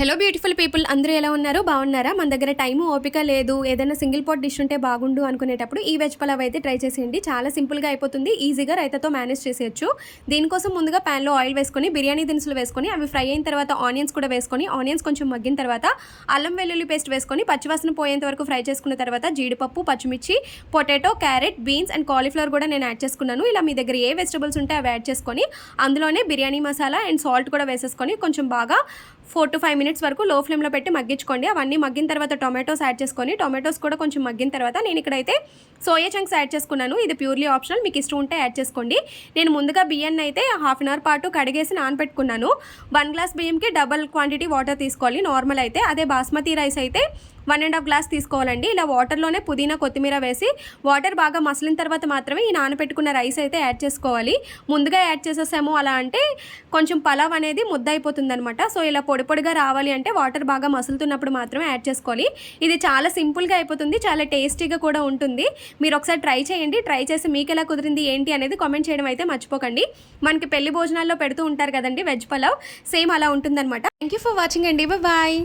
Hello beautiful people అందరూ ఎలా ఉన్నారు? బాగున్నారా? మన దగ్గర టైము ఓపిక లేదు. ఏదైనా సింగిల్ పాట్ డిష్ ఉంటే బాగుండు అనుకునేటప్పుడు ఈ వెజ్ పలావ్ అయితే ట్రై చేసేయండి. చాలా సింపుల్గా అయిపోతుంది. ఈజీగా రైతాతో మేనేజ్ చేసేయచ్చు. దీనికోసం ముందుగా ప్యాన్లో ఆయిల్ వేసుకొని బిర్యానీ దినుసులు వేసుకొని అవి ఫ్రై అయిన తర్వాత ఆనియన్స్ కూడా వేసుకొని ఆనియన్స్ కొంచెం మగ్గిన తర్వాత అల్లం వెల్లుల్లి పేస్ట్ వేసుకొని పచ్చివాసన పోయేంత వరకు ఫ్రై చేసుకున్న తర్వాత జీడిపప్పు పచ్చిమిర్చి potato carrot beans and cauliflower కూడా నేను యాడ్ చేసుకున్నాను. ఇలా మీ దగ్గర ఏ వెజిటబుల్స్ ఉంటే అవి యాడ్ చేసుకొని అందులోనే బిర్యానీ మసాలా అండ్ సాల్ట్ కూడా వేసేసుకొని కొంచెం బాగా ఫోర్ టు ఫైవ్ మినిట్స్ వరకు లో ఫ్లేమ్లో పెట్టి మగ్గించుకోండి. అవన్నీ మగ్గిన తర్వాత టొమాటోస్ యాడ్ చేసుకొని టొమాటోస్ కూడా కొంచెం మగ్గిన తర్వాత నేను ఇక్కడైతే సోయా చంక్స్ యాడ్ చేసుకున్నాను. ఇది ప్యూర్లీ ఆప్షనల్ మీకు ఇష్టం ఉంటే యాడ్ చేసుకోండి. నేను ముందుగా బియ్యాన్ని అయితే హాఫ్ అన్ అవర్ పాటు కడిగేసి నానబెట్టుకున్నాను. వన్ గ్లాస్ బియ్యంకి డబల్ క్వాంటిటీ వాటర్ తీసుకోవాలి. నార్మల్ అయితే అదే బాస్మతి రైస్ అయితే వన్ అండ్ హాఫ్ గ్లాస్ తీసుకోవాలండి. ఇలా వాటర్లోనే పుదీనా కొత్తిమీర వేసి వాటర్ బాగా మసిలిన తర్వాత మాత్రమే ఈ నానబెట్టుకున్న రైస్ అయితే యాడ్ చేసుకోవాలి. ముందుగా యాడ్ చేసేసాము. అలా అంటే కొంచెం పలావ్ అనేది ముద్ద అయిపోతుంది అనమాట సో ఇలా పొడి పొడిగా రావాలి అంటే వాటర్ బాగా మసులుతున్నప్పుడు మాత్రమే యాడ్ చేసుకోవాలి. ఇది చాలా సింపుల్గా అయిపోతుంది. చాలా టేస్టీగా కూడా ఉంటుంది. మీరు ఒకసారి ట్రై చేయండి. ట్రై చేసి మీకు ఎలా కుదిరింది ఏంటి అనేది కామెంట్ చేయడం అయితే మర్చిపోకండి. మనకి పెళ్ళి భోజనాల్లో పెడుతూ ఉంటారు కదండి వెజ్ పలావ్. సేమ్ అలా ఉంటుందన్నమాట. థ్యాంక్ యూ ఫర్ వాచింగ్ అండి. బాయ్